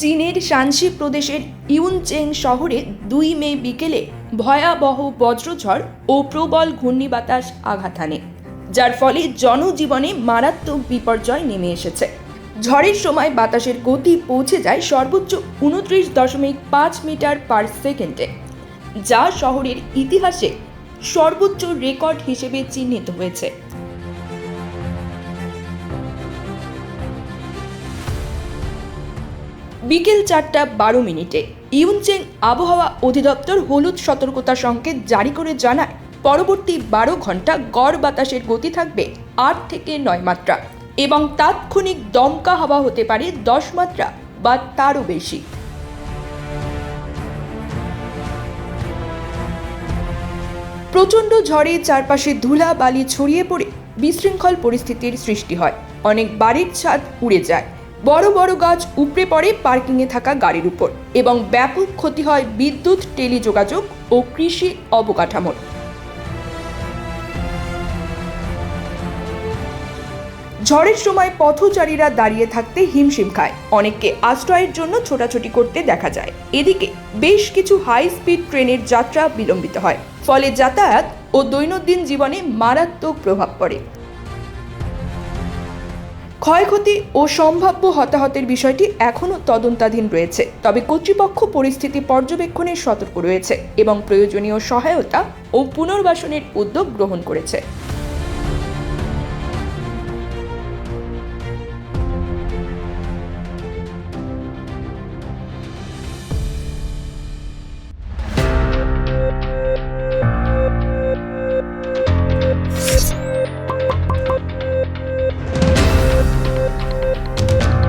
চীনের শানসি প্রদেশের ইউনচেং শহরে দুই মে বিকেলে ভয়াবহ বজ্রঝড় ও প্রবল ঘূর্ণিবাতাস আঘাত হানে, যার ফলে জনজীবনে মারাত্মক বিপর্যয় নেমে এসেছে। ঝড়ের সময় বাতাসের গতি পৌঁছে যায় সর্বোচ্চ উনত্রিশ দশমিক পাঁচ মিটার পার সেকেন্ডে, যা শহরের ইতিহাসে সর্বোচ্চ রেকর্ড হিসেবে চিহ্নিত হয়েছে। বিকেল চারটা বারো মিনিটে ইউনচেং আবহাওয়া অধিদপ্তর হলুদ সতর্কতা সংকেত জারি করে জানায়, পরবর্তী বারো ঘণ্টা গড় বাতাসের গতি থাকবে আট থেকে নয় মাত্রা এবং তাৎক্ষণিক দমকা হাওয়া হতে পারে দশ মাত্রা বা তারও বেশি। প্রচণ্ড ঝড়ে চারপাশে ধুলা বালি ছড়িয়ে পড়ে বিশৃঙ্খল পরিস্থিতির সৃষ্টি হয়। অনেক বাড়ির ছাদ উড়ে যায়। বড় বড় গাছ উপড়ে পড়ে পার্কিংয়ে থাকা গাড়ির উপর এবং ব্যাপক ক্ষতি হয় বিদ্যুৎ, টেলিযোগাযোগ ও কৃষি অবকাঠামোর ঝড়ের সময় পথচারীরা দাঁড়িয়ে থাকতে হিমশিম খায়। অনেককে আশ্রয়ের জন্য ছোটাছুটি করতে দেখা যায়। এদিকে বেশ কিছু হাই স্পিড ট্রেনের যাত্রা বিলম্বিত হয়, ফলে যাতায়াত ও দৈনন্দিন জীবনে মারাত্মক প্রভাব পড়ে। ক্ষয়ক্ষতি ও সম্ভাব্য হতাহতের বিষয়টি এখনও তদন্তাধীন রয়েছে। তবে কর্তৃপক্ষ পরিস্থিতি পর্যবেক্ষণে সতর্ক রয়েছে এবং প্রয়োজনীয় সহায়তা ও পুনর্বাসনের উদ্যোগ গ্রহণ করেছে।